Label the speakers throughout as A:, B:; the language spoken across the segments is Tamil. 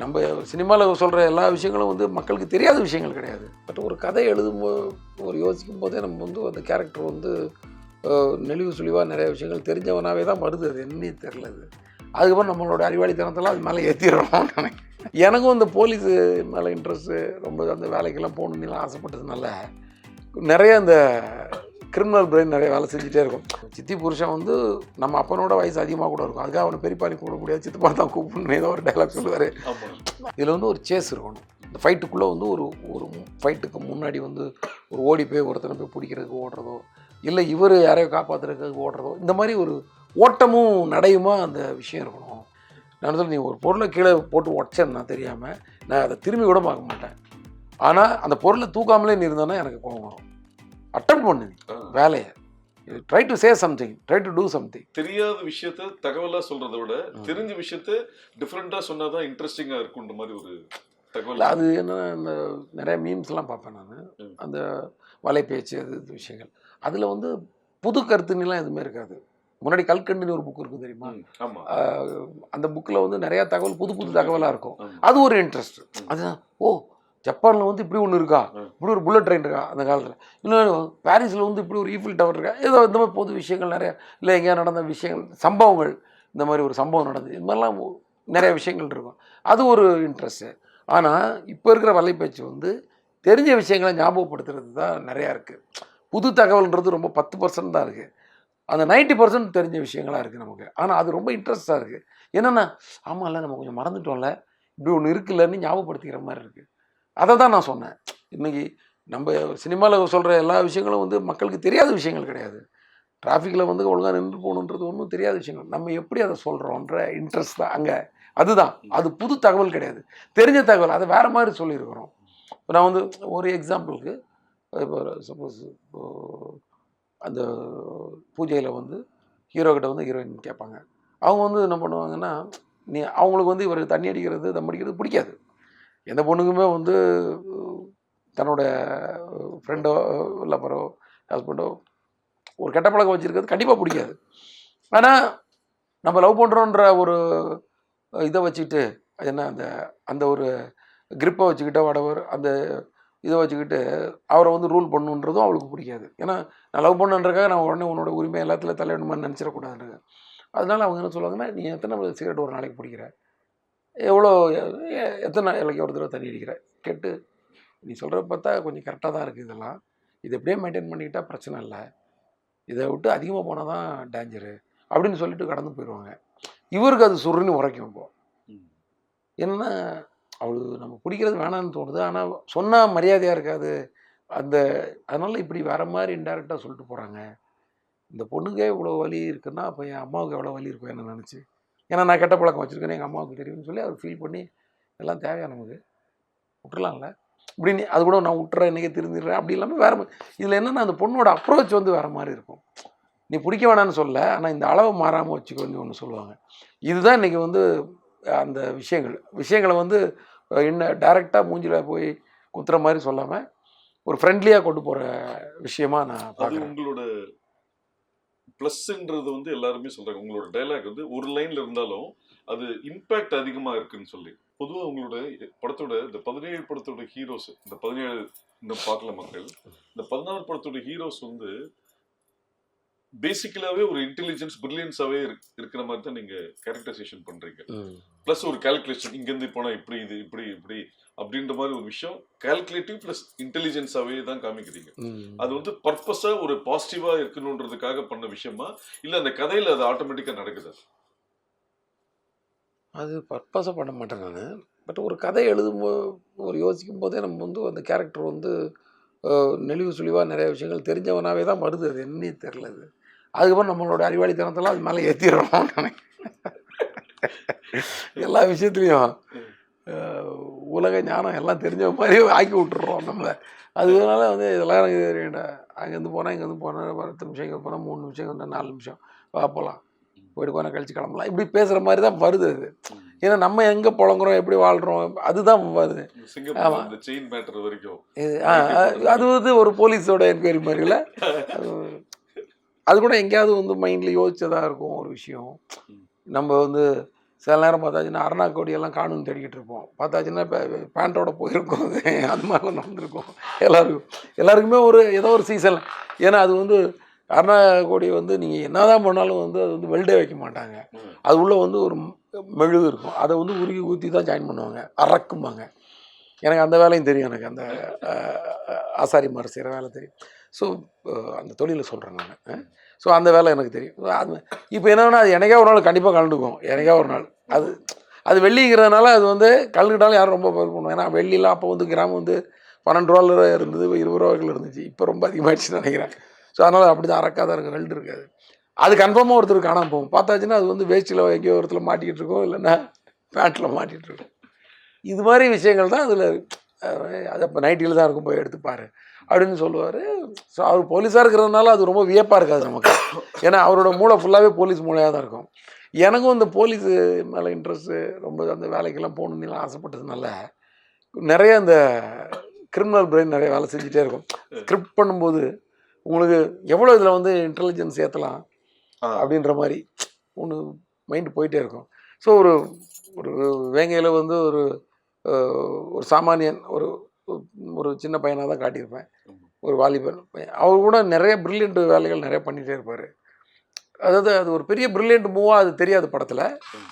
A: நம்ம சினிமாவில் சொல்கிற எல்லா விஷயங்களும் வந்து மக்களுக்கு தெரியாத விஷயங்கள் கிடையாது. பட் ஒரு கதை எழுதும் போது ஒரு யோசிக்கும் போதே நம்ம வந்து அந்த கேரக்டர் வந்து நெளிவு சுழிவாக நிறைய விஷயங்கள் தெரிஞ்சவனாவே தான் வருது. அது என்னன்னே தெரில அது. அதுக்கப்புறம் நம்மளோட அறிவாளித்தனத்தில் அது மேலே ஏற்றிடுறோம் நினைக்கிறேன். எனக்கும் இந்த போலீஸு மேலே இன்ட்ரெஸ்ட்டு ரொம்ப அந்த வேலைக்கெல்லாம் போகணுன்னு ஆசைப்பட்டதுனால நிறைய இந்த கிரிமினல் பிரெயின் நிறைய வேலை செஞ்சுட்டே இருக்கும். சித்தி புருஷன் வந்து நம்ம அப்பனோட வயசு அதிகமாக கூட இருக்கும். அதுக்காக அவனை பெரியப்பாணி கூப்பிட முடியாது சித்தப்பா தான் கூப்பிடணும் ஏதோ ஒரு டைலாக் சொல்லுவார். இதில் வந்து ஒரு சேஸ் இருக்கணும் இந்த ஃபைட்டுக்குள்ளே வந்து ஒரு ஒரு ஃபைட்டுக்கு முன்னாடி வந்து ஒரு ஓடி போய் ஒருத்தனை போய் பிடிக்கிறதுக்கு ஓடுறதோ இல்லை இவர் யாரையோ காப்பாற்றுறதுக்கு ஓடுறதோ இந்த மாதிரி ஒரு ஓட்டமும் நடையுமா அந்த விஷயம் இருக்கணும். நான் சொல்ல நீ ஒரு பொருளை கீழே போட்டு உடச்சேன்னா தெரியாமல் நான் அதை திரும்பி கூட பார்க்க மாட்டேன். ஆனால் அந்த பொருளை தூக்காமலே நீ இருந்தோன்னா எனக்கு கோவம் வரும். அட்டம் பண்ணு நீ
B: ஆ.
A: வேலையை. Try to say something try to do something
B: தெரியாத விஷயத்த தகவலா சொல்றதை விட தெரிஞ்ச விஷயத்த டிஃப்ரெண்டா சொன்னாதான் இன்ட்ரெஸ்டிங்கா இருக்குன்ற மாதிரி ஒரு தகவல்
A: அது என்ன இந்த நிறைய மீம்ஸ்லாம் பார்ப்பேன் நான். அந்த வலைபேச்சு அது இது விஷயங்கள். அதில் வந்து புது கருத்துலாம் எதுவுமே இருக்காது. முன்னாடி கல்கண்டுன்னு ஒரு புக் இருக்கும் தெரியுமா? அந்த புக்கில் வந்து நிறையா தகவல் புது புது தகவலாக இருக்கும். அது ஒரு இன்ட்ரெஸ்ட் அதுதான் ஓ ஜப்பானில் வந்து இப்படி ஒன்று இருக்கா. இப்படி ஒரு புல்லட் ட்ரெயின் இருக்கா? அந்த காலத்தில். இன்னும் பாரிஸில் வந்து இப்படி ஒரு ஈஃபில் டவர் இருக்கா? ஏதோ இந்த மாதிரி பொது விஷயங்கள் நிறைய இல்லை எங்கேயா நடந்த விஷயங்கள் சம்பவங்கள் இந்த மாதிரி ஒரு சம்பவம் நடந்தது. இது மாதிரிலாம் நிறைய விஷயங்கள் இருக்கும். அது ஒரு இன்ட்ரெஸ்ட்டு ஆனால் இப்போ இருக்கிற வலைப்பேச்சு வந்து தெரிஞ்ச விஷயங்களை ஞாபகப்படுத்துறது தான் நிறையா இருக்குது புது தகவல்ன்றது ரொம்ப பத்து பர்சன்ட் தான் இருக்குது அந்த 90% பர்சன்ட் தெரிஞ்ச விஷயங்களாக இருக்குது நமக்கு. ஆனால் அது ரொம்ப இன்ட்ரெஸ்டாக இருக்குது என்னென்னா ஆமாம்ல நம்ம கொஞ்சம் மறந்துட்டோம்ல. இப்படி ஒன்று இருக்குல்லன்னு ஞாபகப்படுத்திக்கிற மாதிரி இருக்குது அதை தான் நான் சொன்னேன். இன்றைக்கி நம்ம சினிமாவில் சொல்கிற எல்லா விஷயங்களும் வந்து மக்களுக்கு தெரியாத விஷயங்கள் கிடையாது. டிராஃபிக்கில் வந்து ஒழுங்காக நின்று போகணுன்றது ஒன்றும் தெரியாத விஷயங்கள். நம்ம எப்படி அதை சொல்கிறோன்ற இன்ட்ரெஸ்ட் தான் அங்கே. அதுதான். அது புது தகவல் கிடையாது. தெரிஞ்ச தகவல். அதை வேறு மாதிரி சொல்லியிருக்கிறோம். இப்போ நான் வந்து ஒரு எக்ஸாம்பிளுக்கு இப்போ சப்போஸ் இப்போ அந்த பூஜையில் வந்து ஹீரோக்கிட்ட வந்து ஹீரோயின் கேட்பாங்க. அவங்க வந்து என்ன பண்ணுவாங்கன்னா நீ அவங்களுக்கு வந்து இவர் தண்ணி அடிக்கிறது தம் அடிக்கிறது பிடிக்காது. எந்த பொண்ணுக்குமே வந்து தன்னோட ஃப்ரெண்டோ லப்பரோ ஹஸ்பண்டோ ஒரு கெட்ட பழக்கம் வச்சுருக்கிறது கண்டிப்பாக பிடிக்காது. ஆனால் நம்ம லவ் பண்ணுறோன்ற ஒரு இதை வச்சுக்கிட்டு அது என்ன அந்த அந்த ஒரு கிரிப்பை வச்சுக்கிட்டு வடவர் அந்த இதை வச்சுக்கிட்டு அவரை வந்து ரூல் பண்ணுன்றதும் அவளுக்கு பிடிக்காது. ஏன்னா நான் லவ் பண்ணுன்றக்காக நான் உடனே உன்னோட உரிமை எல்லாத்துல தலையிடணுமான்னு நினச்சிடக்கூடாதுன்னு அதனால் அவங்க என்ன சொல்லுவாங்கன்னா நீ எத்தனை சிகரெட் ஒரு நாளைக்கு பிடிக்கிற? எவ்வளோ எத்தனை நாளைக்கு ஒரு தடவை தண்ணி அடிக்கிற? கேட்டு நீ சொல்கிறத பார்த்தா கொஞ்சம் கரெக்டாக தான் இருக்குது இதெல்லாம். இது எப்படியே மெயின்டைன் பண்ணிக்கிட்டால் பிரச்சனை இல்லை. இதை விட்டு அதிகமாக போனால் தான் டேஞ்சரு அப்படின்னு சொல்லிட்டு கடந்து போயிடுவாங்க. இவருக்கு அது சுருன்னு உரைக்கும் இப்போ.
B: ம்.
A: என்னன்னா அவளுக்கு நம்ம பிடிக்கிறது வேணாம்னு தோணுது. ஆனால் சொன்னால் மரியாதையாக இருக்காது. அந்த அதனால இப்படி வேற மாதிரி இன்டெரக்டாக சொல்லிட்டு போகிறாங்க இந்த பொண்ணுக்கே இவ்வளோ வலி இருக்குன்னா அப்போ என் அம்மாவுக்கு எவ்வளோ வலி இருக்கும் என்ன நினச்சி? ஏன்னா நான் கெட்ட பழக்கம் வச்சுருக்கேன்னு எங்கள் அம்மாவுக்கு தெரியும்னு சொல்லி அவர் ஃபீல் பண்ணி எல்லாம் தேவையா நமக்கு? விட்டுறலாம்ல. இப்படின்னு அது கூட நான் விட்டுறேன் இன்றைக்கி திருந்திடுறேன். அப்படி இல்லாமல் வேற இதில் என்னென்னா அந்த பொண்ணோட அப்ரோச் வந்து வேறு மாதிரி இருக்கும். நீ பிடிக்க வேணாம்னு சொல்ல ஆனால் இந்த அளவை மாறாமல் வச்சுக்கோன்னு ஒன்று சொல்லுவாங்க. இதுதான் இன்றைக்கி வந்து அந்த விஷயங்கள். விஷயங்களை வந்து இன்னும் டைரெக்டாக மூஞ்சில போய் குத்துற மாதிரி சொல்லாமல் ஒரு ஃப்ரெண்ட்லியாக கொண்டு போகிற விஷயமா நான் பார்க்குறேன்
B: உங்களோட ப்ளஸ்ன்றது வந்து எல்லாருமே சொல்றாங்க. உங்களோட டைலாக் வந்து ஒரு லைன்ல இருந்தாலும் அது இம்பாக்ட் அதிகமா இருக்குன்னு சொல்லி. பொதுவா உங்களோட படத்தோட இந்த பதினேழு படத்தோட ஹீரோஸ் இந்த பதினேழு இன்னும் பார்க்கல மக்கள். இந்த பதினாறு படத்தோட ஹீரோஸ் வந்து பேசிக்கலாவே ஒரு இன்டெலிஜென்ஸ் பிரில்லியன்ஸாவே இருக்கிற மாதிரி தான் நீங்க கேரக்டரைசேஷன் பண்றீங்க. ப்ளஸ் ஒரு கால்குலேஷன் இங்கேருந்து போனா இப்படி இது இப்படி இப்படி அப்படின்ற மாதிரி ஒரு விஷயம் கால்குலேட்டிவ் ப்ளஸ் இன்டெலிஜென்ஸாவே தான் காமிக்கிறீங்க. அது வந்து பர்பஸா ஒரு பாசிட்டிவா இருக்கணுன்றதுக்காக பண்ண விஷயமா? இல்ல அந்த கதையில அது ஆட்டோமேட்டிக்கா நடக்குது?
A: அது பர்பஸாக பண்ண மாட்டேன் நான். பட் ஒரு கதை எழுதும் ஒரு யோசிக்கும் போதே நம்ம வந்து அந்த கேரக்டர் வந்து நெளிவு சுழிவாக நிறைய விஷயங்கள் தெரிஞ்சவனாவே தான் வருது. அது என்னன்னே தெரில அது. அதுக்கப்புறம் நம்மளோட அறிவாளித்தனத்தெல்லாம் அது மேலே ஏற்றிடுறோம் எல்லா விஷயத்துலையும். உலக ஞானம் எல்லாம் தெரிஞ்ச மாதிரி ஆக்கி விட்டுறோம் நம்மளை. அதனால வந்து இதெல்லாம் எனக்கு தெரியல அங்கேருந்து போனால் இங்கேருந்து போனால் பத்து நிமிஷம் இங்கே போனால் மூணு நிமிஷம் இங்கே நாலு நிமிஷம். வா போகலாம் போயிட்டு போனால் கழிச்சு கிளம்பலாம். இப்படி பேசுகிற மாதிரி தான் வருது அது. ஏன்னா நம்ம எங்கே புழங்குறோம் எப்படி வாழ்கிறோம் அதுதான் வருது.
B: சிங்கப்பூர்
A: ஆமா.
B: இந்த செயின் மேட்டர் வரைக்கும்.
A: அது வந்து ஒரு போலீஸோட என்கொயரி மாதிரில அது அது கூட எங்கேயாவது வந்து மைண்டில் யோசிச்சதாக இருக்கும் ஒரு விஷயம். நம்ம வந்து சில நேரம் பார்த்தாச்சுன்னா அருணா கோடி எல்லாம் காணுன்னு தேடிக்கிட்டு இருப்போம். பார்த்தாச்சுன்னா இப்போ பேண்ட்டோட போயிருக்கோம். அது மாதிரிலாம் நடந்திருக்கும். எல்லாருக்கும் எல்லாருக்குமே ஒரு ஏதோ ஒரு சீசன் ஏன்னா அது வந்து அருணா கோடி வந்து நீங்கள் என்னதான் பண்ணாலும் வந்து அது வந்து வெல்டே வைக்க மாட்டாங்க. அது உள்ளே வந்து ஒரு மெழுகு இருக்கும். அதை வந்து உருகி ஊற்றி தான் ஜாயின் பண்ணுவாங்க. அறக்கும்பாங்க. எனக்கு அந்த வேலையும் தெரியும். எனக்கு அந்த அஹ், ஆசாரி மாதிரி செய்கிற வேலை தெரியும். ஸோ அந்த தொழிலை சொல்கிறேன் நான். ஸோ அந்த வேலை எனக்கு தெரியும். அது இப்போ என்னென்னா அது எனக்கே ஒரு நாள் கண்டிப்பாக கலந்துக்கும். எனக்கே ஒரு நாள். அது அது வெள்ளிங்கிறதுனால அது வந்து கலந்துக்கிட்டாலும் யாரும் ரொம்ப இது பண்ணுவாங்க. ஏன்னா வெள்ளிலாம் அப்போ வந்து கிராமம் வந்து பன்னெண்டு ரூபால இருந்தது இருபது ரூபாய்கள் இருந்துச்சு. இப்போ ரொம்ப அதிகமாகிடுச்சுன்னு நினைக்கிறேன். ஸோ அதனால் அப்படி தான் அறக்காத இருக்கும் வெல்டு இருக்காது. அது கன்ஃபார்மாக ஒருத்தர் காணாமல் போகும். பார்த்தாச்சுன்னா அது வந்து வேஸ்ட்டில் எங்கேயோ ஒருத்தர் மாட்டிக்கிட்டு இருக்கோம். இல்லைன்னா பேண்ட்டில் மாட்டிகிட்டு இருக்கோம். இது மாதிரி விஷயங்கள் தான் அதில் அது அப்போ நைட்டியில் தான் இருக்கும். போய் எடுத்துப்பாரு அப்படின்னு சொல்லுவார். ஸோ அவர் போலீஸாக இருக்கிறதுனால அது ரொம்ப வியப்பாக இருக்காது நமக்கு. ஏன்னா அவரோட மூளை ஃபுல்லாகவே போலீஸ் மூளையாக தான் இருக்கும். எனக்கும் இந்த போலீஸ் மேலே இன்ட்ரெஸ்ட்டு ரொம்ப அந்த வேலைக்கெல்லாம் போகணுன்னு ஆசைப்பட்டதுனால நிறைய இந்த கிரிமினல் பிரெயின் நிறைய வேலை செஞ்சுட்டே இருக்கும். ஸ்கிரிப்ட் பண்ணும்போது உங்களுக்கு எவ்வளோ இதில் வந்து இன்டெலிஜென்ஸ் ஏற்றலாம். அப்படின்ற மாதிரி ஒன்று மைண்டு போயிட்டே இருக்கும். ஸோ ஒரு ஒரு வேங்கையில் வந்து ஒரு ஒரு சாமானியன் ஒரு ஒரு சின்ன பையனாக தான் காட்டியிருப்பேன். ஒரு வாலிபன். பையன் அவர் கூட நிறைய பிரில்லியன்ட் வேலைகள் நிறைய பண்ணிகிட்டே இருப்பார். அதாவது அது ஒரு பெரிய பிரில்லியன்ட் மூவாக அது தெரியாது படத்தில்.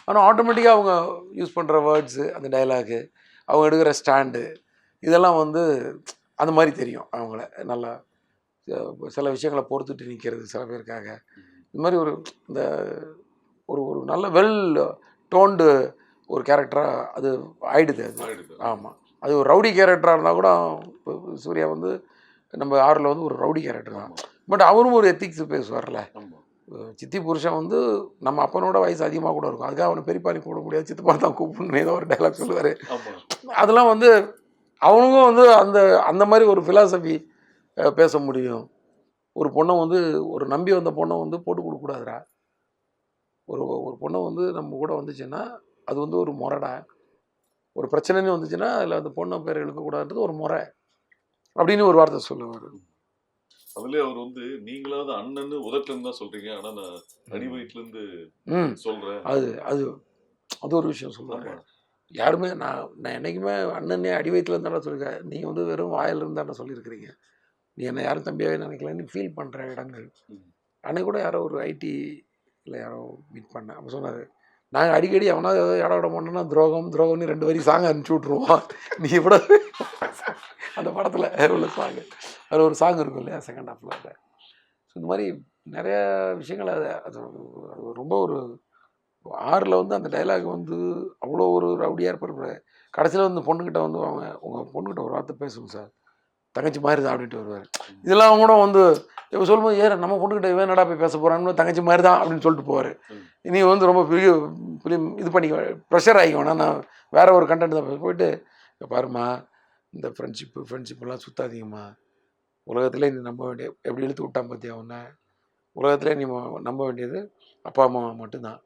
A: ஆனால் ஆட்டோமேட்டிக்காக அவங்க யூஸ் பண்ணுற வேர்ட்ஸு அந்த டயலாகு அவங்க எடுக்கிற ஸ்டாண்டு இதெல்லாம் வந்து அந்த மாதிரி தெரியும் அவங்கள. நல்லா சில விஷயங்களை பொறுத்துட்டு நிற்கிறது சில பேருக்காக. இந்த மாதிரி ஒரு இந்த ஒரு ஒரு நல்ல வெல் டோன்டு ஒரு கேரக்டராக அது ஆயிடுது அது. ஆமாம் அது ஒரு ரவுடி கேரக்டராக இருந்தால் கூட இப்போ சூர்யா வந்து நம்ம ஆறில் வந்து ஒரு ரவுடி கேரக்டர் தான். பட் அவரும் ஒரு எத்திக்ஸ் பேசுவார்ல. சித்தி புருஷன் வந்து நம்ம அப்பனோட வயசு அதிகமாக கூட இருக்கும். அதுக்காக அவனை பெரியப்பானி கூப்பிட முடியாது. சித்தப்பா தான் கூப்பிடணும் ஏதோ ஒரு டைலாக் சொல்லுவார். அதெல்லாம் வந்து அவனுங்களும் வந்து அந்த அந்த மாதிரி ஒரு ஃபிலாசபி பேச முடியும். ஒரு பொண்ணை வந்து ஒரு நம்பி வந்த பொண்ணை வந்து போட்டு கொடுக்கக்கூடாதுடா ஒரு ஒரு பொண்ணை வந்து நம்ம கூட வந்துச்சுன்னா அது வந்து ஒரு முறைடா ஒரு பிரச்சனைன்னு வந்துச்சுன்னா அதில் அந்த பொண்ணை பேர் எழுக்கக்கூடாதுன்றது ஒரு முறை அப்படின்னு ஒரு வார்த்தை சொல்லுவார்.
B: அதுலயே அவர் வந்து நீங்களாவது அண்ணன்னு உதட்டுல இருந்து தான் சொல்றீங்க. ஆனா நான் அடி வயிற்றுல இருந்து சொல்றேன்.
A: அது அது அது ஒரு விஷயம்
B: ஆமா.
A: யாருமே நான் நான் என்றைக்குமே அண்ணனே அடி வயிற்றுல இருந்தாலும் சொல்லியிருக்கேன். நீங்கள் வந்து வெறும் வாயில் இருந்தாண்ட சொல்லியிருக்கிறீங்க. நீ என்ன யாரும் தம்பியாகவே நினைக்கலன்னு ஃபீல் பண்ணுற இடங்கள். அன்னைக்கு கூட யாரோ ஒரு ஐடியில் யாரோ மீட் பண்ணேன். அப்போ சொன்னார் நாங்கள் அடிக்கடி எவனா இடம் விட மாட்டோம்னா துரோகம் துரோகம்னு ரெண்டு வரி சாங் அனுப்பிச்சி விட்ருவோம் நீ கூட அந்த படத்தில் உள்ள சாங் அதில் ஒரு சாங் இருக்கும் இல்லையா செகண்ட் ஹாஃபில் ஸோ இந்த மாதிரி நிறைய விஷயங்கள் அது அது அது ரொம்ப ஒரு ஆறில் வந்து அந்த டைலாக் வந்து அவ்வளோ ஒரு ரவுடியாக இருப்பார் கடைசியில் வந்து பொண்ணுக்கிட்ட வந்து அவங்க உங்கள் பொண்ணுக்கிட்ட ஒரு வார்த்தை பேசுங்க சார். தங்கச்சி மாதிரி தான் அப்படின்ட்டு வருவார். இதெல்லாம் கூட வந்து இப்போ சொல்லும்போது ஏற நம்ம பொண்ணுக்கிட்ட இவன் என்னடா போய் பேச போகிறான்னு தங்கச்சி மாதிரி தான் அப்படின்னு சொல்லிட்டு போவார். நீ வந்து ரொம்ப பெரிய ஃபிலிம் இது பண்ணி ப்ரெஷர் ஆகிக்க வேணாம் நான் வேற ஒரு கண்டென்ட் தான் போயிட்டு "இங்க பாரும்மா இந்த ஃப்ரெண்ட்ஷிப்பு ஃப்ரெண்ட்ஷிப்லாம் சுத்தாதீங்கம்மா. உலகத்திலே நீ நம்ப வேண்டிய எப்படி இழுத்து விட்டான் பார்த்தியா உன்னை? உலகத்திலே நீ நம்ப வேண்டியது அப்பா அம்மா மட்டும்தான்.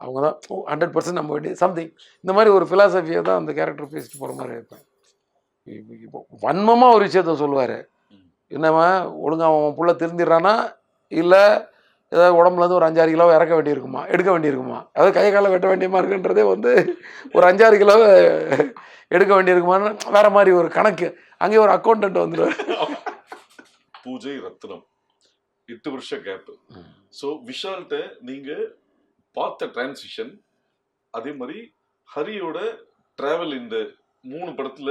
A: அவங்க தான் ஹண்ட்ரட் பர்சன்ட் நம்ப வேண்டியது சம்திங் இந்த மாதிரி ஒரு ஃபிலாசபியை தான் அந்த கேரக்டர் பேசிட்டு போகிற மாதிரி இருப்பேன் இப்போ- இப்போ வன்மமாக ஒரு விஷயத்த சொல்லுவார். என்னம்மா ஒழுங்கா அவன் புள்ள திருந்திடுறானா இல்லை ஏதாவது உடம்புல இருந்து ஒரு அஞ்சாறு கிலோ இறக்க வேண்டியிருக்குமா? எடுக்க வேண்டியிருக்குமா? அதாவது கை காலை வெட்ட வேண்டியமா இருக்குன்றதே வந்து ஒரு அஞ்சாறு கிலோ எடுக்க வேண்டியிருக்குமான்னு வேற மாதிரி ஒரு கணக்கு. அங்கேயே ஒரு அக்கௌண்டன்ட் வந்துடுவார்.
B: பூஜை ரத்னம். எட்டு வருஷ கேப் ஸோ விஷால்கிட்ட நீங்க பார்த்த டிரான்சிஷன் அதே மாதிரி ஹரியோட டிராவல் இந்த மூணு படத்துல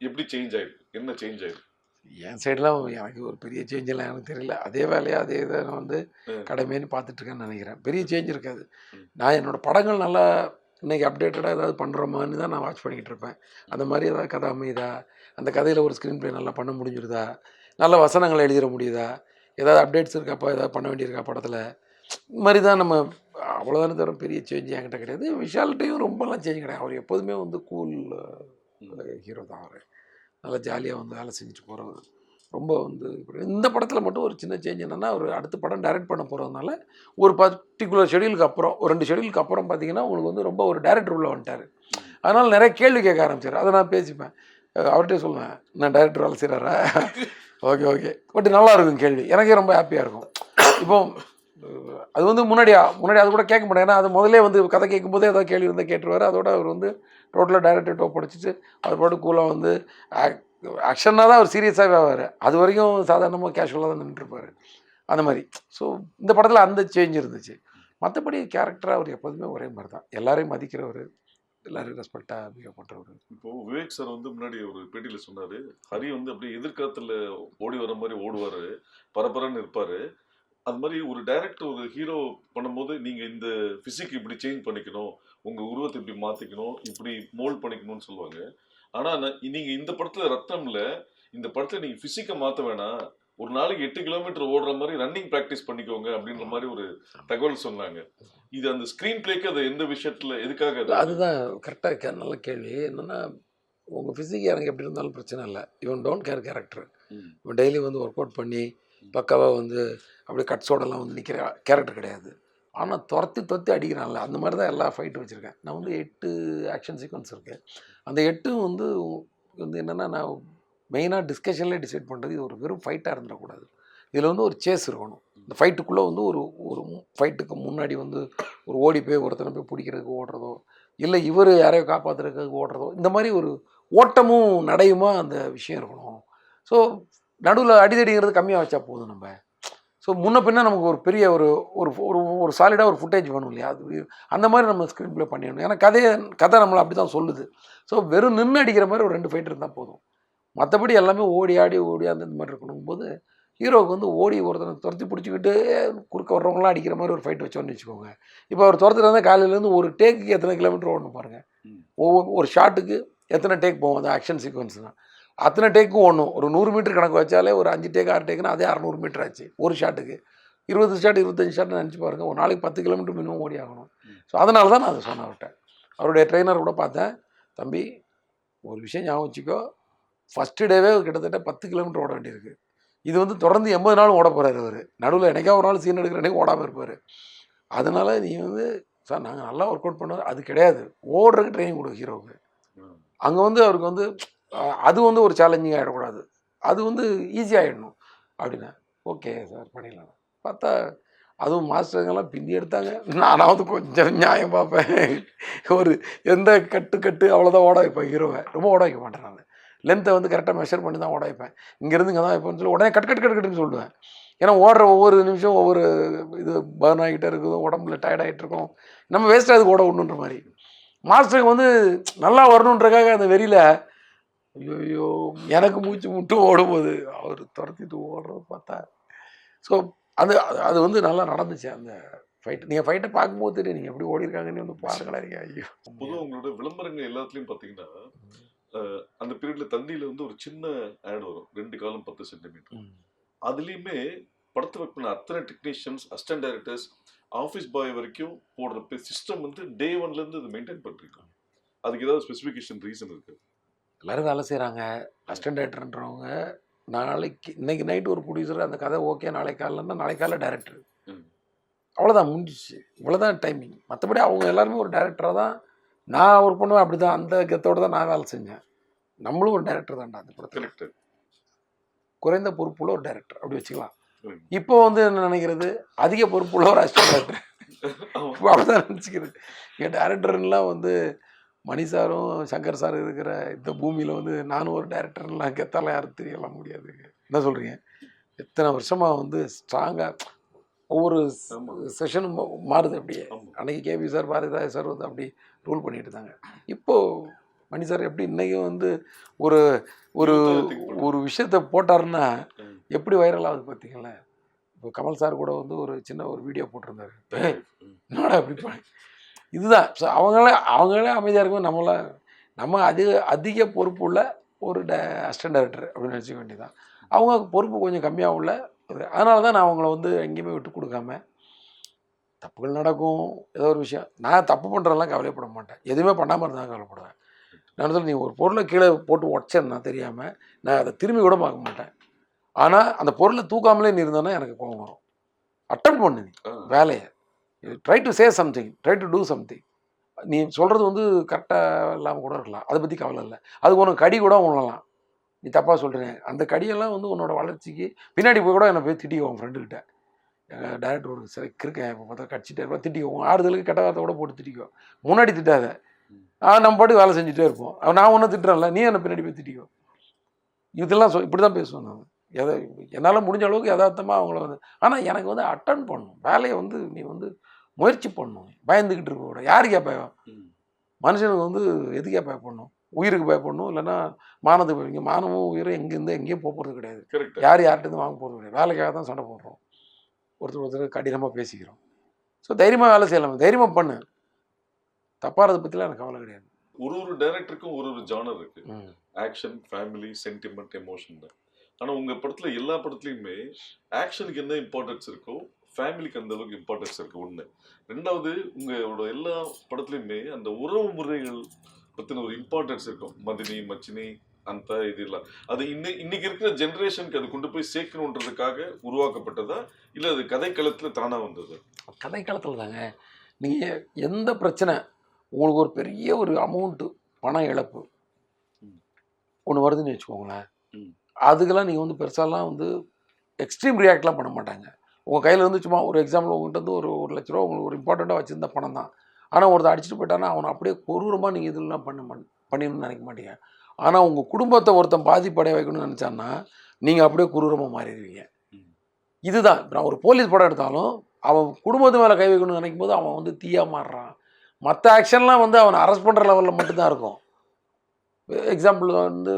B: எப்படி சேஞ்ச் ஆயிருக்கு? என்ன சேஞ்ச் ஆயிருக்கு?
A: என் சைடெலாம் எனக்கு ஒரு பெரிய சேஞ்ச் எல்லாம் எனக்கு தெரியல. அதே வேலையா அதே இதை நான் வந்து. கடமைன்னு பார்த்துட்டு இருக்கேன்னு நினைக்கிறேன். பெரிய சேஞ்ச் இருக்காது. நான் என்னோட படங்கள் நல்லா இன்னைக்கு அப்டேட்டடாக ஏதாவது பண்ணுறோமான்னு தான் நான் வாட்ச் பண்ணிக்கிட்டு இருப்பேன். அந்த மாதிரி ஏதாவது கதை அமையுதா? அந்த கதையில் ஒரு ஸ்க்ரீன் ப்ளே நல்லா பண்ண முடிஞ்சிருதா? நல்ல வசனங்களை எழுதிட முடியுதா? ஏதாவது அப்டேட்ஸ் இருக்காப்பா ஏதாவது பண்ண வேண்டியிருக்கா படத்தில்? இந்த மாதிரி தான் நம்ம அவ்வளோதானே தவிர பெரிய சேஞ்ச் என்கிட்ட கிடையாது. விஷால்கிட்டையும் ரொம்பலாம் சேஞ்ச் கிடையாது. அவர் எப்போதுமே வந்து கூல் ஹீரோ தான் அவர். நல்லா ஜாலியாக வந்து வேலை செஞ்சுட்டு போகிறவர் ரொம்ப வந்து இந்த படத்தில் மட்டும் ஒரு சின்ன சேஞ்ச் என்னென்னா அவர் அடுத்த படம் டைரக்ட் பண்ண போகிறதுனால ஒரு பர்டிகுலர் ஷெடியூலுக்கு அப்புறம் ஒரு ரெண்டு ஷெடியூலுக்கு அப்புறம் பார்த்தீங்கன்னா உங்களுக்கு வந்து ரொம்ப ஒரு டேரக்டர் உள்ள வந்துட்டார். அதனால் நிறைய கேள்வி கேட்க ஆரம்பிச்சார். அதை நான் பேசிப்பேன். அஹ் அவர்கிட்டயே சொல்லுவேன் நான் டைரக்டர் வேலை செய்கிறாரா ஓகே ஓகே பட் நல்லா இருக்கும் கேள்வி. எனக்கே ரொம்ப ஹாப்பியாக இருக்கும். இப்போ அது வந்து முன்னாடி முன்னாடி அது கூட கேட்க மாட்டேன். ஏன்னா அது முதல்ல வந்து கதை கேட்கும்போதே ஏதாவது கேள்வி இருந்தால் கேட்டுருவார். அதோட அவர் வந்து டோட்டலாக டைரக்டர் டோப் படிச்சுட்டு அவர் பாட்டு கூலாக வந்து ஆக்ஷனாக தான் அவர் சீரியஸாகவே ஆவார் அது வரைக்கும் சாதாரணமாக கேஷுவலாக தான் நின்றுருப்பார் அந்த மாதிரி. ஸோ இந்த படத்தில் அந்த சேஞ்ச் இருந்துச்சு. மற்றபடி கேரக்டராக அவர் எப்போதுமே ஒரே மாதிரி தான் எல்லாரையும் மதிக்கிறவர் எல்லாரும் ரெஸ்பெக்டாக பிஹேவ் பண்ணுறவர்
B: இப்போ விவேக் சார் வந்து முன்னாடி ஒரு பேட்டியில் சொன்னார் ஹரி வந்து அப்படியே எதிர்காலத்தில் ஓடி வர மாதிரி ஓடுவார் பரபரன்னு இருப்பார். அது மாதிரி ஒரு டைரக்டர் ஒரு ஹீரோ பண்ணும்போது நீங்க இந்த பிசிக் இப்படி சேஞ்ச் பண்ணிக்கணும் உங்க உருவத்தை இப்படி மாத்திக்கணும் இப்படி மோல்ட் பண்ணிக்கணும்னு சொல்லுவாங்க. ஆனா நான் நீங்க இந்த படத்துல ரத்தம்ல இந்த படத்துல நீங்க பிசிக்கை மாத்த வேணாம். ஒரு நாளைக்கு எட்டு கிலோமீட்டர் ஓடுற மாதிரி ரன்னிங் பிராக்டிஸ் பண்ணிக்கோங்க அப்படின்ற மாதிரி ஒரு தகவல் சொன்னாங்க. இது அந்த ஸ்கிரீன் பிளேக்கு அது எந்த விஷயத்துல எதுக்காக அது?
A: அதுதான் கரெக்டாக நல்ல கேள்வி. என்னென்னா உங்கள் ஃபிசிக் எனக்கு எப்படி இருந்தாலும் பிரச்சனை இல்லை. இவன் டோன்ட் கேர் கேரக்டர். இவன் டெய்லி வந்து ஒர்க் அவுட் பண்ணி பக்காவாக வந்து அப்படியே கட்ஸோடலாம் வந்து நிற்கிற கேரக்டர் கிடையாது. ஆனால் துரத்தி துரத்தி அடிக்கிறான்ல. அந்த மாதிரி தான் எல்லா ஃபைட்டும் வச்சுருக்கேன். நான் வந்து எட்டு ஆக்ஷன் சீக்வன்ஸ் இருக்கேன் அந்த எட்டும் வந்து வந்து என்னென்னா நான் மெயினாக டிஸ்கஷன்லேயே டிசைட் பண்ணுறது இது ஒரு வெறும் ஃபைட்டாக இருந்துடக்கூடாது. இதில் வந்து ஒரு சேஸ் இருக்கணும். இந்த ஃபைட்டுக்குள்ளே வந்து ஒரு ஒரு ஃபைட்டுக்கு முன்னாடி வந்து ஒரு ஓடி போய் ஒருத்தனை போய் பிடிக்கிறதுக்கு ஓடுறதோ இல்லை இவர் யாரையோ காப்பாற்றுறதுக்கு ஓடுறதோ இந்த மாதிரி ஒரு ஓட்டமும் நடையுமா அந்த விஷயம் இருக்கணும். ஸோ நடுவில் அடிதடிங்கிறது கம்மியாக வச்சா போதும் நம்ம. ஸோ முன்ன பின்ன நமக்கு ஒரு பெரிய ஒரு ஒரு ஒரு ஒரு சாலிடாக ஒரு ஃபுட்டேஜ் வேணும் இல்லையா? அது அந்த மாதிரி நம்ம ஸ்க்ரீன் ப்ளே பண்ணிடணும். ஏன்னா கதையை கதை நம்மளை அப்படி தான் சொல்லுது. ஸோ வெறும் நின்று அடிக்கிற மாதிரி ஒரு ரெண்டு ஃபைட் இருந்தால் போதும். மற்றபடி எல்லாமே ஓடி ஆடி ஓடி அந்த மாதிரி இருக்கணும் போது ஹீரோவுக்கு வந்து ஓடி ஒருத்தனை துரத்தி பிடிச்சிக்கிட்டு குறுக்க வர்றவங்களாம் அடிக்கிற மாதிரி ஒரு ஃபைட் வச்சோன்னு வச்சுக்கோங்க. இப்போ அவர் துரத்துட்டு இருந்தால் காலையிலேருந்து ஒரு டேக்குக்கு எத்தனை கிலோமீட்டர் ஓடணும் பாருங்கள். ஒவ்வொரு ஒரு ஷாட்டுக்கு எத்தனை டேக் போகும் அந்த ஆக்ஷன் சீக்வன்ஸ் தான். அத்தனை டேக்கும் ஓடணும் ஒரு நூறு மீட்டர் கணக்கு வச்சாலே ஒரு அஞ்சு டேக் ஆறு டேக்குன்னா அதே அறநூறு மீட்டர் ஆச்சு. ஒரு ஷாட்டுக்கு. இருபது ஷாட் இருபத்தஞ்சு ஷாட் நினச்சி பாருங்க. ஒரு நாளைக்கு பத்து கிலோமீட்டர் மினிமம் ஓடி ஆகணும். ஸோ அதனால தான் நான் அதை சொன்னேன் அவர்கிட்ட. அவருடைய ட்ரெயினர் கூட பார்த்தேன். தம்பி ஒரு விஷயம் ஞாபகம் வச்சுக்கோ. ஃபஸ்ட்டு டேவே கிட்டத்தட்ட பத்து கிலோமீட்டர் ஓட வேண்டியிருக்கு. இது வந்து தொடர்ந்து எண்பது நாள் ஓட போகிறாரு அவர். நடுவில் என்னைக்கா ஒரு நாள் சீன் எடுக்கிற அன்னைக்கு ஓடாமல் இருப்பார். அதனால் நீ வந்து சார் நாங்கள் நல்லா ஒர்க் அவுட் பண்ணுவோம். அது கிடையாது. ஓடுறதுக்கு ட்ரைனிங் கொடு ஹீரோவுக்கு. அங்கே வந்து அவருக்கு வந்து அது வந்து ஒரு சேலஞ்சிங் ஆகிடக்கூடாது அது வந்து ஈஸியாகிடணும் அப்படின்னா ஓகே சார் பண்ணிடலாம். பார்த்தா அதுவும் மாஸ்டருங்கெல்லாம் பின்னி எடுத்தாங்க. நானாவது கொஞ்சம் நியாயம் பார்ப்பேன். ஒரு எந்த கட்டு கட்டு அவ்வளோதான் ஓட வைப்பேன் ஹீரோவை ரொம்ப ஓட வைக்க மாட்டேன் நான். லென்த்தை வந்து கரெக்டாக மெஷர் பண்ணி தான் ஓட வைப்பேன். இங்கேருந்து இங்கே தான் வைப்பேன்னு சொல்லி உடனே கட் கட் கட் கட்டுன்னு சொல்லுவேன். ஏன்னா ஓடுற ஒவ்வொரு நிமிஷம் ஒவ்வொரு இது பர்ன் ஆகிட்டே இருக்குது. உடம்புல டயர்ட் ஆகிட்டு இருக்கும். நம்ம வேஸ்ட்டாக அதுக்கு ஓட விடணுன்ற மாதிரி. மாஸ்டருக்கு வந்து நல்லா வரணுன்றக்காக அந்த வெறியில் ஐயோ எனக்கு மூச்சு முட்டு ஓடும்போது. அவர் துரத்திட்டு ஓடுறது பார்த்தா. ஸோ அது அது- வந்து நல்லா நடந்துச்சு அந்த ஃபைட் நீங்கள் ஃபைட்டை பார்க்கும்போது தெரியும். நீங்கள் எப்படி ஓடி இருக்காங்கன்னு வந்து பாருங்களேன். நீங்கள் ஐயோ.
B: பொதுவா உங்களோட விளம்பரங்கள் எல்லாத்துலயும் பாத்தீங்கன்னா அஹ், அந்த பீரியட்ல தந்தியில வந்து ஒரு சின்ன ஆட் வரும். ரெண்டு காலம் பத்து சென்டிமீட்டர். அதுலயுமே படத்தை ஒர்க் பண்ண அத்தனை technicians assistant directors office boy வரைக்கும் போடுற சிஸ்டம் வந்து டே ஒன்ல இருந்து இது மெயின்டைன் பண்றீங்க அதுக்கு ஏதாவது ஸ்பெசிஃபிகேஷன் ரீசன் இருக்கு?
A: எல்லாரும் வேலை செய்கிறாங்க அசிஸ்டன்ட் டேரக்டர்ன்றவங்க நாளைக்கு இன்னைக்கு நைட் ஒரு ப்ரொடியூசர் அந்த கதை ஓகே நாளைக்கு காலைலன்னா நாளைக்கு காலைல டேரக்டர். அவ்வளோதான் முடிஞ்சிச்சு. இவ்வளோதான் டைமிங் மற்றபடி அவங்க எல்லாருமே ஒரு டேரக்டராக தான் நான் ஒர்க் பண்ணுவேன் அப்படி தான் அந்த கெத்தோடு தான் நான் வேலை செஞ்சேன். நம்மளும் ஒரு டேரக்டர் தான்டா அந்த படத்தில். குறைந்த பொறுப்புள்ள ஒரு டேரக்டர் அப்படி வச்சுக்கலாம். இப்போ வந்து என்ன நினைக்கிறது? அதிக பொறுப்புள்ள ஒரு அசிஸ்டன்ட் டேரக்டர் அப்படிதான் நினச்சிக்கிறது. என் டேரக்டர்லாம் வந்து மணி சாரும் சங்கர் சார் இருக்கிற இந்த பூமியில் வந்து நானும் ஒரு டேரக்டர்லாம் கெத்தாலாம் யாரும் தெரியலாம் முடியாது என்ன சொல்கிறீங்க எத்தனை வருஷமாக வந்து ஸ்ட்ராங்காக ஒவ்வொரு. செஷனும் மாறுது அப்படியே
B: ஆமா
A: அன்னைக்கு கேபி சார் பாரதிராஜ் சார் வந்து அப்படி ரூல் பண்ணிட்டு இருந்தாங்க இப்போது மணி சார் எப்படி இன்றைக்கும் வந்து ஒரு ஒரு. ஒரு விஷயத்த போட்டாருன்னா. எப்படி வைரல் ஆகுது பார்த்தீங்களா இப்போ கமல் சார் கூட வந்து ஒரு சின்ன ஒரு வீடியோ போட்டிருந்தாரு. என்னடா பண்ணி இதுதான். ஸோ அவங்களே அவங்களே அமைதியாக இருக்கும் நம்மள நம்ம அதிக அதிக பொறுப்புள்ள ஒரு ட அசிஸ்டன்ட் டைரக்டர் அப்படின்னு நினச்சிக்க வேண்டியதான் அவங்க பொறுப்பு கொஞ்சம் கம்மியாக உள்ள ஒரு அதனால தான் நான் அவங்கள வந்து எங்கேயுமே விட்டு கொடுக்காம தப்புகள் நடக்கும் ஏதோ ஒரு விஷயம். நான் தப்பு பண்ணுறதெல்லாம் கவலைப்பட மாட்டேன். எதுவுமே பண்ணாமல் இருந்தால் கவலைப்படுவேன். நான் சொல்ல நீ ஒரு பொருளை கீழே போட்டு உடச்சேன்னா தெரியாமல் நான் அதை திரும்பி கூட பார்க்க மாட்டேன். ஆனால் அந்த பொருளை தூக்காமலே நீ இருந்தோன்னா எனக்கு கோபம் வரும். அட்டம் பண்ணு நீ. வேலையை. Try to say something try to do something நீ சொல்கிறது வந்து கரெக்டாக இல்லாமல் கூட இருக்கலாம். அதை பற்றி கவலை இல்லை. அது உனக்கு கடி கூட உணரலாம் நீ தப்பாக சொல்கிறேன் அந்த கடியெல்லாம் வந்து உன்னோட வளர்ச்சிக்கு பின்னாடி போய் கூட என்னை போய் திட்டி உன் ஃப்ரெண்டுக்கிட்ட எங்கள் டேரக்டர் ஒரு சில கிருக்கேன் இப்போ பார்த்தா கடிச்சிட்டே இருப்போம் திட்டிக்கோ. உன் ஆறுதலுக்கு கெட்ட வார்த்தை கூட போட்டு திட்டிக்கோ. முன்னாடி திட்டாத. நம்ம பாட்டுக்கு வேலை செஞ்சுட்டே இருப்போம். நான் ஒன்றும் திட்டுறேன்ல. நீ என்ன பின்னாடி போய் திட்டிக்கோ. இதெல்லாம் சொல் இப்படி தான் பேசுவேன் நான். எதை என்னால் முடிஞ்ச அளவுக்கு யதார்த்தமாக அவங்கள வந்து ஆனால் எனக்கு வந்து அட்டன் பண்ணணும். வேலையை வந்து நீ வந்து முயற்சி பண்ணணும் பயந்துக்கிட்டு இருக்க கூட யாருக்கு பயம். மனுஷனுக்கு வந்து எதுக்கே பயப்படணும் உயிருக்கு பயப்படணும் இல்லைன்னா மானத்துக்கு பயப்படணும் மானமும் உயிரும் எங்கேருந்து எங்கேயும் போக போகிறது கிடையாது.
B: கரெக்ட்
A: யார் யார்கிட்டருந்து வாங்க போகிறது கிடையாது. வேலைக்காக தான் சண்டை போடுறோம். ஒருத்தர் ஒருத்தர் கடினமாக பேசிக்கிறோம். ஸோ தைரியமாக வேலை செய்யலாம். தைரியமாக பண்ணு. தப்பாகிறத பற்றிலாம் எனக்கு கவலை கிடையாது.
B: ஒரு ஒரு டைரக்டருக்கும் ஒரு ஒரு ஜானர் இருக்கு.
A: ம்.
B: ஆக்ஷன் ஃபேமிலி சென்டிமெண்ட் எமோஷன் தான். ஆனா உங்க படத்துல எல்லா படத்துலயுமே ஆக்ஷனுக்கு என்ன இம்பார்ட்டன்ஸ் இருக்கோ ஃபேமிலிக்கு அந்த அளவுக்கு இம்பார்ட்டன்ஸ் இருக்கு ஒண்ணு. ரெண்டாவது உங்களோட எல்லா படத்துலயுமே அந்த உறவு முறைகள் பத்தின ஒரு இம்பார்ட்டன்ஸ் இருக்கும். மதினி மச்சினி அந்த இது எல்லாம் அது இன்னை இன்னைக்கு இருக்கிற ஜெனரேஷனுக்கு அது கொண்டு போய் சேர்க்கணுன்றதுக்காக உருவாக்கப்பட்டதா? இல்ல அது கதைக்களத்துல தானா வந்தது?
A: கதைக்களத்தில் தாங்க நீங்கள் எந்த பிரச்சனை உங்களுக்கு ஒரு பெரிய ஒரு அமௌண்ட்டு பண இழப்பு. ஒன்று வருதுன்னு வச்சுக்கோங்களேன். அதுக்கெல்லாம் நீங்கள் வந்து பெருசாலாம் வந்து எக்ஸ்ட்ரீம் ரியாக்ட்லாம் பண்ண மாட்டாங்க. உங்கள் கையில் வந்து சும்மா ஒரு எக்ஸாம்பிள் உங்கள்கிட்ட வந்து ஒரு ஒரு லட்ச ரூபா உங்களுக்கு ஒரு இம்பார்ட்டண்ட்டாக வச்சுருந்த பணம் தான். ஆனால் ஒருத்தர் அடிச்சுட்டு போயிட்டானா அவனை அப்படியே கொரூரமாக நீங்கள் இதெல்லாம் பண்ண பண்ணிடணும்னு நினைக்க மாட்டீங்க. ஆனால் உங்கள் குடும்பத்தை ஒருத்தன் பாதிப்படைய வைக்கணும்னு நினச்சான்னா நீங்கள் அப்படியே குரூரமாக மாறிடுவீங்க. இதுதான். இப்ப நான் ஒரு போலீஸ் படம் எடுத்தாலும் அவன் குடும்பத்து மேலே கை வைக்கணும்னு நினைக்கும் போது அவன் வந்து தீயா மாறுறான். மற்ற ஆக்ஷன்லாம் வந்து அவனை அரெஸ்ட் பண்ணுற லெவலில் மட்டும்தான் இருக்கும். எக்ஸாம்பிள் வந்து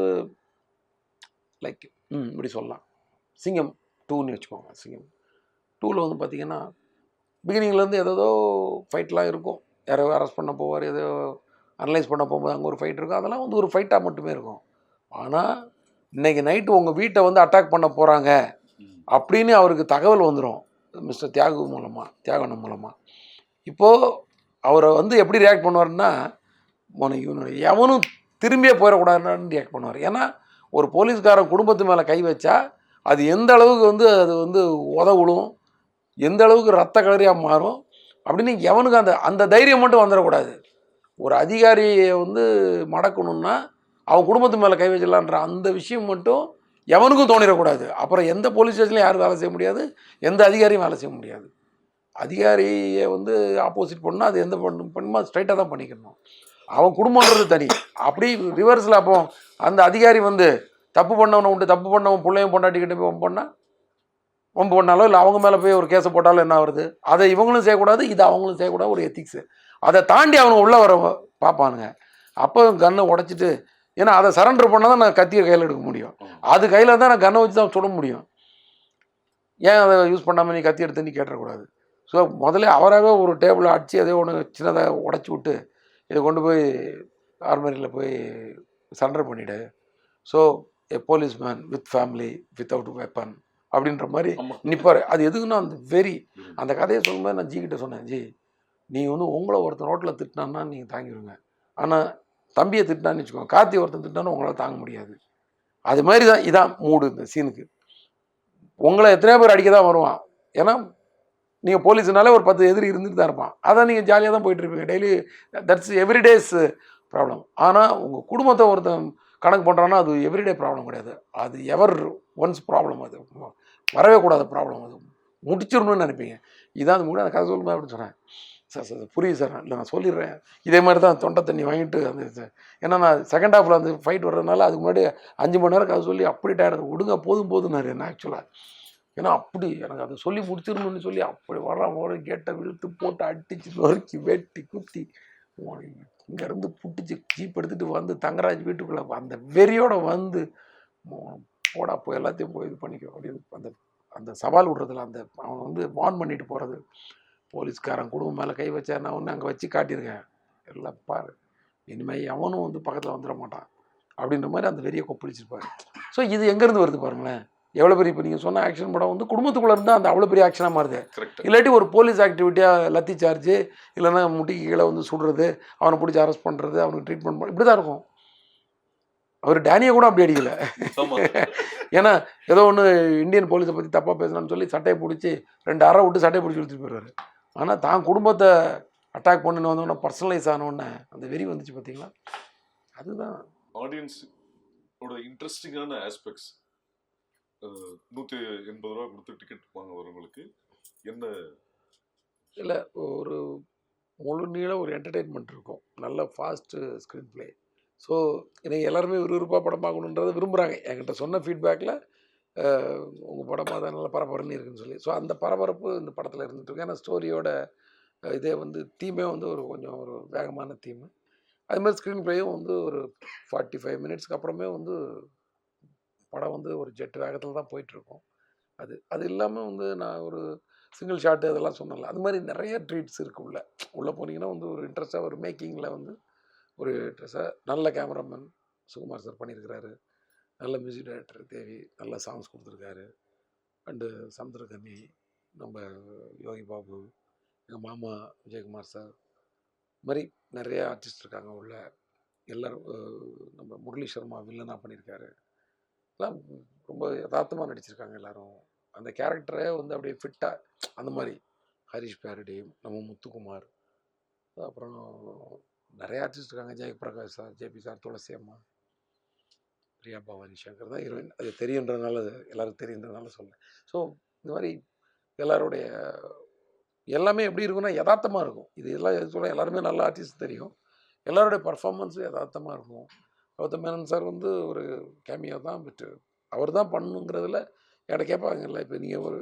A: லைக் ம் இப்படி சொல்லலாம். சிங்கம் டூன்னு வச்சுக்கோங்க சிங்கம். டூவில் வந்து பார்த்தீங்கன்னா பிகினிங்லேருந்து ஏதோ ஃபைட்லாம் இருக்கும். யாரோ அரெஸ்ட் பண்ண போவார் ஏதோ அனலைஸ் பண்ண போகும்போது அங்கே ஒரு ஃபைட் இருக்கும். அதெல்லாம் வந்து ஒரு ஃபைட்டாக மட்டுமே இருக்கும். ஆனால் இன்னைக்கு நைட்டு உங்கள் வீட்டை வந்து அட்டாக் பண்ண போகிறாங்க அப்படின்னு அவருக்கு தகவல் வந்துடும் மிஸ்டர் தியாகு மூலமாக தியாகனம் மூலமாக இப்போது அவரை வந்து எப்படி ரியாக்ட் பண்ணுவார்னா உன இவனு எவனும் திரும்பியே போயிடக்கூடாதுன்னு ரியாக்ட் பண்ணுவார். ஏன்னா ஒரு போலீஸ்காரன் குடும்பத்து மேலே கை வச்சா அது எந்த அளவுக்கு வந்து அது வந்து உதவுலும் எந்த அளவுக்கு ரத்த கலரியாக மாறும்? அப்படின்னு எவனுக்கு அந்த அந்த தைரியம் மட்டும் வந்துடக்கூடாது. ஒரு அதிகாரியை வந்து மடக்கணும்னா அவன் குடும்பத்து மேலே கை வச்சிடலான்ற அந்த விஷயம் மட்டும் எவனுக்கும் தோணிடக்கூடாது. அப்புறம் எந்த போலீஸ் ஸ்டேஷன்லையும் யாரும் வேலை செய்ய முடியாது. எந்த அதிகாரியும் வேலை செய்ய முடியாது. அதிகாரியை வந்து ஆப்போசிட் பண்ணால் அது எந்த பண்ண பண்ணுமோ ஸ்ட்ரைட்டாக தான் பண்ணிக்கணும். அவன் குடும்பன்றது தனி. அப்படி ரிவர்ஸில் அப்போ அந்த அதிகாரி வந்து தப்பு பண்ணவனை உண்டு தப்பு பண்ணவன் பிள்ளையும் பொண்டாட்டிக்கிட்ட போய் பண்ணால் வம்பு பண்ணாலோ இல்லை அவங்க மேலே போய் ஒரு கேஸை போட்டாலும் என்ன வருது அதை இவங்களும் செய்யக்கூடாது இது அவங்களும் செய்யக்கூடாது ஒரு எத்திக்ஸு. அதை தாண்டி அவனுங்க உள்ளே வர பார்ப்பானுங்க அப்போ கன்னை உடைச்சிட்டு ஏன்னா அதை சரண்டர் பண்ணால் தான் நான் கத்தியை கையில் எடுக்க முடியும். அது கையில் தான் நான் கன்னை வச்சு தான் சுட முடியும். ஏன் அதை யூஸ் பண்ணாமல் நீ கத்தி எடுத்து நீ கேட்டக்கூடாது ஸோ முதல்ல அவராகவே ஒரு டேபிளை அடித்து அதே ஒன்று சின்னதாக உடச்சி விட்டு இதை கொண்டு போய் ஆர்மரியில் போய் surrender பண்ணிவிடு so a policeman with family without weapon அப்படின்ற மாதிரி நிற்பார் அது எதுக்குன்னா அந்த வெறி. அந்த கதையை சொல்லும்போது நான் ஜி கிட்ட சொன்னேன் ஜி நீ வந்து உங்களை ஒருத்தன் ரோட்டில் திட்டினான்னா நீங்கள் தாங்கிடுங்க ஆனால் தம்பியை திட்டினான்னு வச்சுக்கோங்க. கார்த்தி ஒருத்தன் திட்டினாலும் உங்களால் தாங்க முடியாது. அது மாதிரி தான் இதான் மூடு இந்த சீனுக்கு. உங்களை எத்தனையோ பேர் அடிக்க தான் வருவான். ஏன்னா நீங்கள் போலீஸ்னாலே ஒரு பத்து எதிரி இருந்துட்டு தான் இருப்பான். அதான் நீங்கள் ஜாலியாக தான் போயிட்டு இருப்பீங்க. டெய்லி தட்ஸ் எவ்ரிடேஸ் ப்ராப்ளம் ஆனால் உங்கள் குடும்பத்தை ஒருத்தன் கணக்கு பண்ணுறான்னா அது எவ்ரிடே ப்ராப்ளம் கிடையாது. அது எவர் ஒன்ஸ் ப்ராப்ளம் அது. வரவே கூடாத ப்ராப்ளம் அது. முடிச்சிடணும்னு நினைப்பீங்க. இதான் அது முடியும் அந்த கதை சொல்லுமா அப்படின்னு சொன்னேன். சார் சார் புரியுது சார். இல்லை நான் சொல்லிடுறேன். இதே மாதிரி தான் தொண்டை தண்ணி வாங்கிட்டு அந்த ஏன்னா நான் செகண்ட் ஹாஃபில் அந்த ஃபைட் வர்றதுனால அதுக்கு முன்னாடி அஞ்சு மணி நேரம் கதை சொல்லி அப்படி டயர்டு விடுங்க போதும் போதும்னாரு என்ன ஆக்சுவலாக ஏன்னா அப்படி எனக்கு அதை சொல்லி முடிச்சிடணும்னு சொல்லி அப்படி வர ஒரு கேட்டை விழுத்து போட்டு அடிச்சு நொறுக்கி வெட்டி குத்தி இங்கேருந்து புட்டிச்சு ஜீப் எடுத்துகிட்டு வந்து தங்கராஜ் வீட்டுக்குள்ளே அந்த வெறியோடு வந்து போடா போய் எல்லாத்தையும் போய் இது பண்ணிக்கோ அப்படின்னு அந்த அந்த சவால் விடுறதுல அந்த அவன் வந்து வார்ன் பண்ணிட்டு போகிறது போலீஸ்காரன் குடும்பம் மேலே கை வச்சா நான் ஒன்று அங்கே வச்சு காட்டியிருக்கேன் எல்லாம் பாரு. இனிமேல் எவனும் வந்து பக்கத்தில் வந்துட மாட்டான். அப்படின்ற மாதிரி அந்த வெறியை கொப்பளிச்சிருப்பாரு. ஸோ இது எங்கேருந்து வருது பாருங்களேன். எவ்வளோ பெரிய இப்போ நீங்கள் சொன்ன ஆக்ஷன் படம் வந்து குடும்பத்துக்குள்ளே இருந்தால் அந்த அவ்வளோ பெரிய ஆக்ஷனாக மாறுது. இல்லாட்டி ஒரு போலீஸ் ஆக்டிவிட்டியாக லத்தி சார்ஜ் இல்லைன்னா முட்டிக்கு கீழே வந்து சுடுறது அவனை பிடிச்சி அரெஸ்ட் பண்ணுறது அவனுக்கு ட்ரீட்மெண்ட் பண்ண இப்படி தான் இருக்கும். அவர் டேனியை கூட அப்படி அடிக்கல. ஏன்னா ஏதோ ஒன்று இந்தியன் போலீஸை பற்றி தப்பாக பேசணும்னு சொல்லி சட்டையை பிடிச்சி ரெண்டு அறை விட்டு சட்டையை பிடிச்சி இழுத்துட்டு போயிடுவார். ஆனால் தான் குடும்பத்தை அட்டாக் பண்ணுன்னு வந்தோடனே பர்சனலைஸ் ஆனோடனே அந்த வெறி வந்துச்சு பார்த்தீங்களா அதுதான்.
B: ஆடியன்ஸ் ஓட இன்ட்ரெஸ்டிங்கான ஆஸ்பெக்ட்ஸ் நூற்றி எண்பது ரூபா கொடுத்து டிக்கெட் வாங்க வரவங்களுக்கு என்ன?
A: இல்லை ஒரு முழு நீள ஒரு என்டர்டெயின்மெண்ட் இருக்கும். நல்ல ஃபாஸ்ட்டு ஸ்க்ரீன் ப்ளே ஸோ என்னை எல்லாருமே விறுவிறுப்பாக படம் பார்க்கணுன்றதை விரும்புகிறாங்க என்கிட்ட சொன்ன ஃபீட்பேக்கில் உங்கள் படமாக தான் நல்ல பரபரன்னு இருக்குன்னு சொல்லி. ஸோ அந்த பரபரப்பு இந்த படத்தில் இருந்துட்டு ஏன்னா ஸ்டோரியோட இதே வந்து தீமே வந்து ஒரு கொஞ்சம் ஒரு வேகமான தீம் அது மாதிரி ஸ்க்ரீன் ப்ளேயும் வந்து ஒரு ஃபார்ட்டி ஃபைவ் மினிட்ஸ்க்கு அப்புறமே வந்து படம் வந்து ஒரு ஜெட் வேகத்தில் தான் போயிட்டுருக்கும் அது அது இல்லாமல் வந்து நான் ஒரு சிங்கிள் ஷாட்டு அதெல்லாம் சொன்னல அது மாதிரி நிறைய ட்ரீட்ஸ் இருக்குது உள்ளே. உள்ளே போனீங்கன்னா வந்து ஒரு இன்ட்ரெஸ்ட்டாக ஒரு மேக்கிங்கில் வந்து ஒரு ட்ரெஸ்ஸை நல்ல கேமராமேன் சுகுமார் சார் பண்ணியிருக்கிறாரு நல்ல மியூசிக் டைரக்டர் தேவி நல்ல சாங்ஸ் கொடுத்துருக்காரு. அண்டு சமுத்திரகன்னி நம்ம யோகி பாபு எங்கள் மாமா விஜயகுமார் சார் மாதிரி நிறையா ஆர்டிஸ்ட் இருக்காங்க உள்ள. எல்லோரும் நம்ம முரளி சர்மா வில்லனாக பண்ணியிருக்காரு எல்லாம் ரொம்ப யதார்த்தமாக நடிச்சிருக்காங்க எல்லோரும். அந்த கேரக்டரே வந்து அப்படியே ஃபிட்டாக அந்த மாதிரி. ஹரிஷ் பேரடி நம்ம முத்துக்குமார். அப்புறம் நிறைய ஆர்டிஸ்ட் இருக்காங்க. Jayaprakash sir JP sir Thulasi அம்மா பிரியா பவானி சங்கர் தான் ஹீரோயின் அது தெரியுன்றதுனால அது எல்லாருக்கும் தெரியுன்றதுனால சொல்லேன் ஸோ இந்த மாதிரி எல்லாருடைய எல்லாமே எப்படி இருக்கும்னா யதார்த்தமாக இருக்கும். இது எல்லாம் எது சொல்ல எல்லாருமே நல்ல ஆர்டிஸ்ட் தெரியும். எல்லாருடைய பர்ஃபார்மன்ஸும் யதார்த்தமாக இருக்கும். கௌதம் மேனன் சார் வந்து ஒரு கேமியோ தான் பட் அவர் தான் பண்ணணுங்கிறதுல என்கிட்ட கேட்பாங்கல்ல இப்போ நீங்கள் ஒரு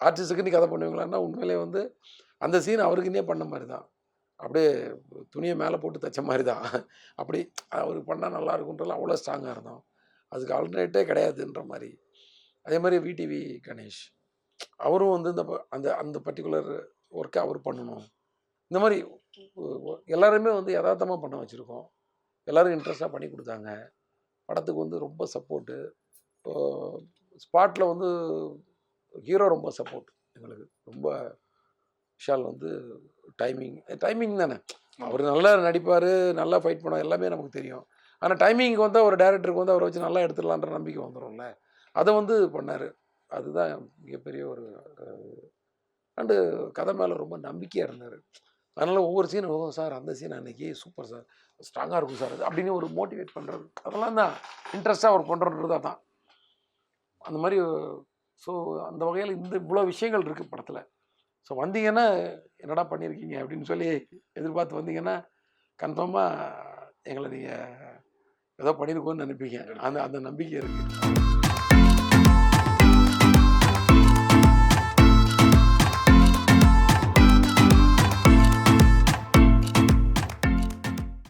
A: ஆர்டிஸ்ட்டுக்கு நீ கதை பண்ணுவீங்களான்னா உண்மையிலே வந்து அந்த சீன் அவருக்குன்னே பண்ண மாதிரி தான். அப்படியே துணியை மேலே போட்டு தைச்ச மாதிரி தான். அப்படி அவருக்கு பண்ணால் நல்லா இருக்குன்றது அவ்வளோ ஸ்ட்ராங்காக இருந்தோம். அதுக்கு ஆல்டர்னேட்டே கிடையாதுன்ற மாதிரி. அதே மாதிரி விடிவி கணேஷ். அவரும் வந்து இந்த ப- அந்த அந்த பர்டிகுலர் ஒர்க்கை அவர் பண்ணணும். இந்த மாதிரி எல்லாருமே வந்து யதார்த்தமாக பண்ண வச்சுருக்கோம். எல்லோரும் இன்ட்ரெஸ்டாக பண்ணி கொடுத்தாங்க. படத்துக்கு வந்து ரொம்ப சப்போர்ட்டு ஸ்பாட்டில் வந்து ஹீரோ ரொம்ப சப்போர்ட் எங்களுக்கு. ரொம்ப விஷால் வந்து டைமிங் டைமிங் தானே. அவர் நல்லா நடிப்பார் நல்லா ஃபைட் பண்ணுவார் எல்லாமே நமக்கு தெரியும். ஆனால் டைமிங்க்கு வந்து ஒரு டேரக்டருக்கு வந்து அவரை வச்சு நல்லா எடுத்துடலான்ற நம்பிக்கை வந்துடும்ல அதை வந்து பண்ணார். அதுதான் மிகப்பெரிய ஒரு அண்டு கதை மேலே ரொம்ப நம்பிக்கையாக இருந்தார். அதனால் ஒவ்வொரு சீனும் ஓ சார் அந்த சீன் அன்னைக்கு சூப்பர் சார். ஸ்ட்ராங்காக இருக்கும் சார். அது அப்படின்னு ஒரு மோட்டிவேட் பண்ணுறது அதெல்லாம் தான் இன்ட்ரெஸ்ட்டாக அவர் பண்ணுறன்றது அதான். அந்த மாதிரி ஸோ அந்த வகையில் இந்த இவ்வளோ விஷயங்கள் இருக்குது படத்தில். ஸோ வந்தீங்கன்னா என்னடா பண்ணியிருக்கீங்க? அப்படின்னு சொல்லி எதிர்பார்த்து வந்தீங்கன்னா கன்ஃபார்மாக எங்களை நீங்கள் ஏதோ பண்ணியிருக்கோன்னு நினைப்பீங்க. அந்த அந்த நம்பிக்கை இருக்குது